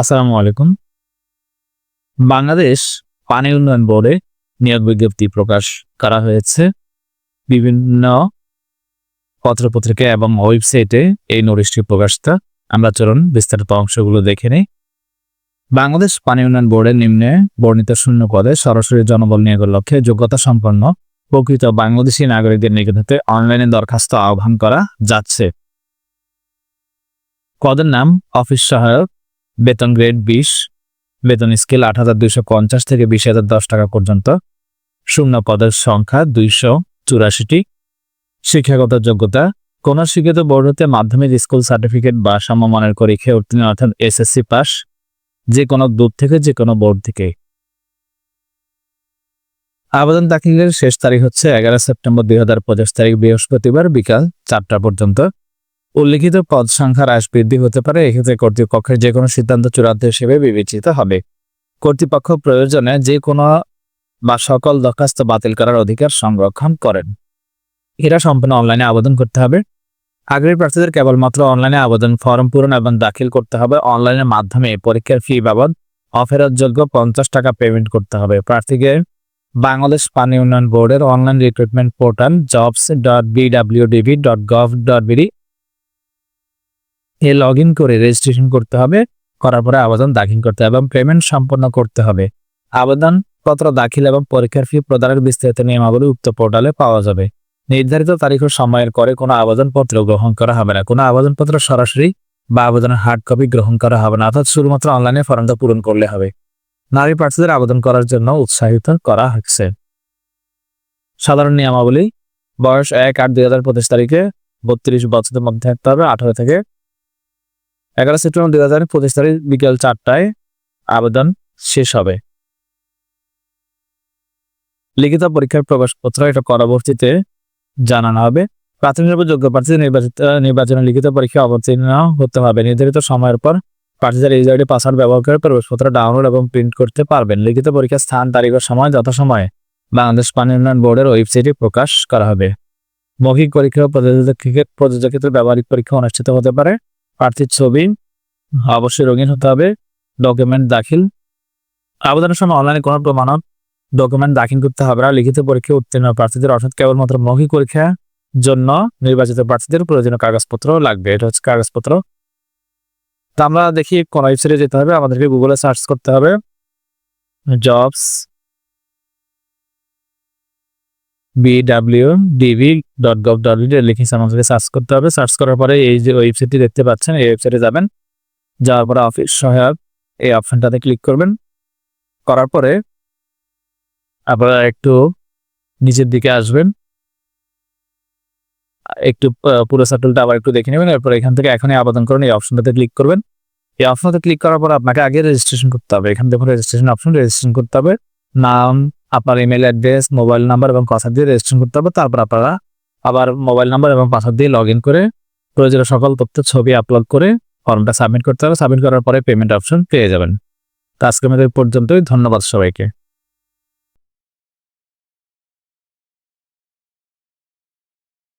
আসসালামু আলাইকুম। বাংলাদেশ পানি উন্নয়ন বোর্ডে নিয়োগ বিজ্ঞপ্তি প্রকাশ করা হয়েছে। বিভিন্ন পত্রপত্রিকা এবং ওয়েবসাইটে এই নোটিশটি প্রকাশিত। আমরা চলুন বিস্তারিত অংশগুলো দেখে নিই। বাংলাদেশ পানি উন্নয়ন বোর্ডের নিম্নে বর্ণিত শূন্য পদে সরাসরি জনবল নিয়োগের লক্ষ্যে যোগ্যতা সম্পন্ন প্রকৃত বাংলাদেশি নাগরিকদের নিকট অনলাইনে দরখাস্ত আহ্বান করা যাচ্ছে। পদের নাম অফিস সহায়ক বেতন গ্রেড বিশ, বেতন স্কেল আট হাজার দুইশো পঞ্চাশ থেকে বিশ হাজার দশ টাকা পর্যন্ত। শূন্য পদের সংখ্যা দুইশো চুরাশিটি। শিক্ষাগত যোগ্যতা কোন শিক্ষিত বোর্ড হতে মাধ্যমিক স্কুল সার্টিফিকেট বা সমমানের পরীক্ষায় উত্তীর্ণ অর্থাৎ এসএসসি পাস যে কোনো দূর থেকে, যে কোনো বোর্ড থেকে। আবেদন দাখিলের শেষ তারিখ হচ্ছে এগারো সেপ্টেম্বর দুই হাজার পঁচিশ তারিখ বৃহস্পতিবার বিকাল চারটা পর্যন্ত। উল্লিখিত পদ সংখ্যার হ্রাস বৃদ্ধি হতে পারে। এক্ষেত্রে কর্তৃপক্ষের যে কোনো সিদ্ধান্ত চূড়ান্ত হিসেবে বিবেচিত হবে। কর্তৃপক্ষ প্রয়োজনে যে কোনো বা সকল দরখাস্ত বাতিল করার অধিকার সংরক্ষণ করেন। এরা সম্পূর্ণ অনলাইনে আবেদন করতে হবে। আগ্রহী প্রার্থীদের কেবলমাত্র অনলাইনে আবেদন ফর্ম পূরণ এবং দাখিল করতে হবে। অনলাইনের মাধ্যমে পরীক্ষার ফি বাবদ অফেরতযোগ্য পঞ্চাশ টাকা পেমেন্ট করতে হবে। প্রার্থীকে বাংলাদেশ পানি উন্নয়ন বোর্ডের online recruitment portal jobs dot BWDB dot gov dot BD এ লগ করে রেজিস্ট্রেশন করতে হবে। করার পরে আবেদন দাখিল করতে হবে এবং পেমেন্ট সম্পন্ন করতে হবে। আবেদন পত্র দাখিল এবং পরীক্ষার ফি প্রদানের বিস্তারিত নিয়মাবলী উক্ত পোর্টালে পাওয়া যাবে। নির্ধারিত তারিখ ও সময়ের করে কোনো আবেদনপত্র গ্রহণ করা হবে না। কোনো আবেদনপত্র সরাসরি বা আবেদনের হার্ড কপি গ্রহণ করা হবে না, অর্থাৎ শুধুমাত্র অনলাইনে ফর্মটা পূরণ করলে হবে। নারী প্রার্থীদের আবেদন করার জন্য উৎসাহিত করা হচ্ছে। সাধারণ নিয়মাবলী, বয়স এক আট দুই হাজার পঁচিশ তারিখে বত্রিশ বছরের মধ্যে থাকতে হবে, আঠারো থেকে এগারো সেপ্টেম্বর দুই হাজার পঁচিশ তারিখ বিকেল চারটায় আবেদন শেষ হবে। লিখিত পরীক্ষার প্রবেশপত্র এটা পরবর্তীতে জানানো হবে। প্রাথমিকভাবে যোগ্য প্রার্থীদের নির্বাচিত, নির্বাচনে লিখিত পরীক্ষা অবতীর্ণ হতে হবে। নির্ধারিত সময়ের পর প্রার্থীদের ইউজারটি পাসওয়ার্ড ব্যবহার করে প্রবেশপত্র ডাউনলোড এবং প্রিন্ট করতে পারবেন। লিখিত পরীক্ষার স্থান, তারিখ ও সময় যথাসময়ে বাংলাদেশ পানি উন্নয়ন বোর্ডের ওয়েবসাইটে প্রকাশ করা হবে। মৌখিক পরীক্ষা প্রযোজকের প্রযোজকের ব্যবহারিক পরীক্ষা অনুষ্ঠিত হতে পারে। প্রার্থীর ছবি, অবশ্যই রঙিন হতে হবে ডকুমেন্ট দাখিল। আবেদনের সময় অনলাইনে কোনো প্রমাণক ডকুমেন্ট দাখিল করতে হবে না, লিখিত পরীক্ষা উত্তীর্ণ প্রার্থীদের অর্থাৎ কেবলমাত্র মৌখিক পরীক্ষা জন্য নির্বাচিত প্রার্থীদের প্রয়োজনীয় কাগজপত্র লাগবে, এটা হচ্ছে কাগজপত্র। তা আমরা দেখি কোন ওয়েবসাইটে যেতে হবে, আমাদেরকে গুগলে সার্চ করতে হবে। Jobs BW DB dot gov dot BD লিখেছে আমাদেরকে সার্চ করতে হবে। সার্চ করার পরে এই যে ওয়েবসাইটটি দেখতে পাচ্ছেন, এই ওয়েবসাইটে যাবেন। যাওয়ার পরে অফিস সহায়ক এই অপশনটাতে ক্লিক করবেন। করার পরে আপনারা একটু নিচের দিকে আসবেন। একটু পুরো সার্কেলটা আবার একটু দেখে নেবেন। এরপর এখান থেকে এখনই আবেদন করুন, এই অপশনটাতে ক্লিক করবেন। এই অপশনটাতে ক্লিক করার পর আপনাকে আগে রেজিস্ট্রেশন করতে হবে। এখান থেকে রেজিস্ট্রেশন অপশন রেজিস্ট্রেশন করতে হবে। নাম আপনার ইমেল অ্যাড্রেস মোবাইল নাম্বার এবং পাসওয়ার্ড দিয়ে রেজিস্ট্রেশন করতে হবে। তারপর আপনারা আবার মোবাইল নাম্বার এবং পাসওয়ার্ড দিয়ে লগ ইন করে প্রয়োজনীয় সকল তথ্য ছবি আপলোড করে ফর্মটা সাবমিট করতে হবে। সাবমিট করার পরে পেমেন্ট অপশন পেয়ে যাবেন। তো আজকে আমাদের পর্যন্তই। ধন্যবাদ সবাইকে।